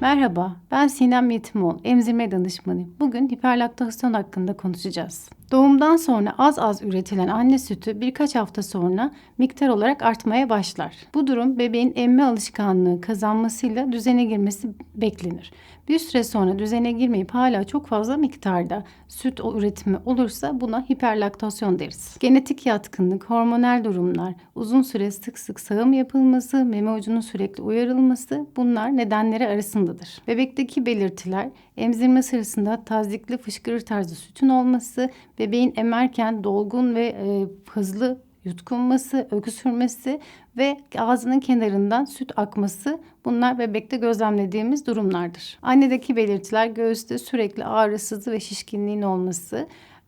Merhaba, ben Sinem Yetimoğlu, emzirme danışmanıyım. Bugün hiperlaktasyon hakkında konuşacağız. Doğumdan sonra az az üretilen anne sütü birkaç hafta sonra miktar olarak artmaya başlar. Bu durum bebeğin emme alışkanlığı kazanmasıyla düzene girmesi beklenir. Bir süre sonra düzene girmeyip hala çok fazla miktarda süt üretimi olursa buna hiperlaktasyon deriz. Genetik yatkınlık, hormonal durumlar, uzun süre sık sık sağım yapılması, meme ucunun sürekli uyarılması bunlar nedenleri arasındadır. Bebekteki belirtiler emzirme sırasında tazikli fışkırır tarzı sütün olması, bebeğin emerken dolgun ve e, hızlı yutkunması, öksürmesi ve ağzının kenarından süt akması bunlar bebekte gözlemlediğimiz durumlardır. Annedeki belirtiler göğüste sürekli ağrı, sızı ve şişkinliğin olması,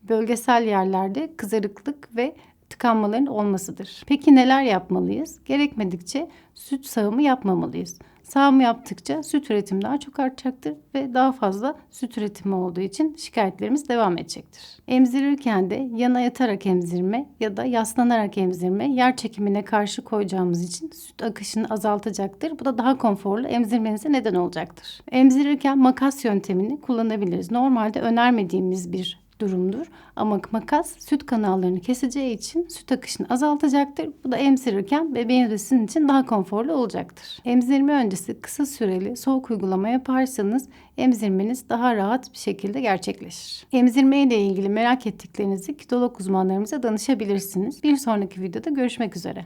bölgesel yerlerde kızarıklık ve tıkanmaların olmasıdır. Peki neler yapmalıyız? Gerekmedikçe süt sağımı yapmamalıyız. Sağım yaptıkça süt üretimi daha çok artacaktır ve daha fazla süt üretimi olduğu için şikayetlerimiz devam edecektir. Emzirirken de yana yatarak emzirme ya da yaslanarak emzirme yer çekimine karşı koyacağımız için süt akışını azaltacaktır. Bu da daha konforlu emzirmenize neden olacaktır. Emzirirken makas yöntemini kullanabiliriz. Normalde önermediğimiz bir durumdur. Ama makas süt kanallarını keseceği için süt akışını azaltacaktır. Bu da emzirirken bebeğin üretisinin için daha konforlu olacaktır. Emzirme öncesi kısa süreli soğuk uygulama yaparsanız emzirmeniz daha rahat bir şekilde gerçekleşir. Emzirme ile ilgili merak ettiklerinizi kitolog uzmanlarımıza danışabilirsiniz. Bir sonraki videoda görüşmek üzere.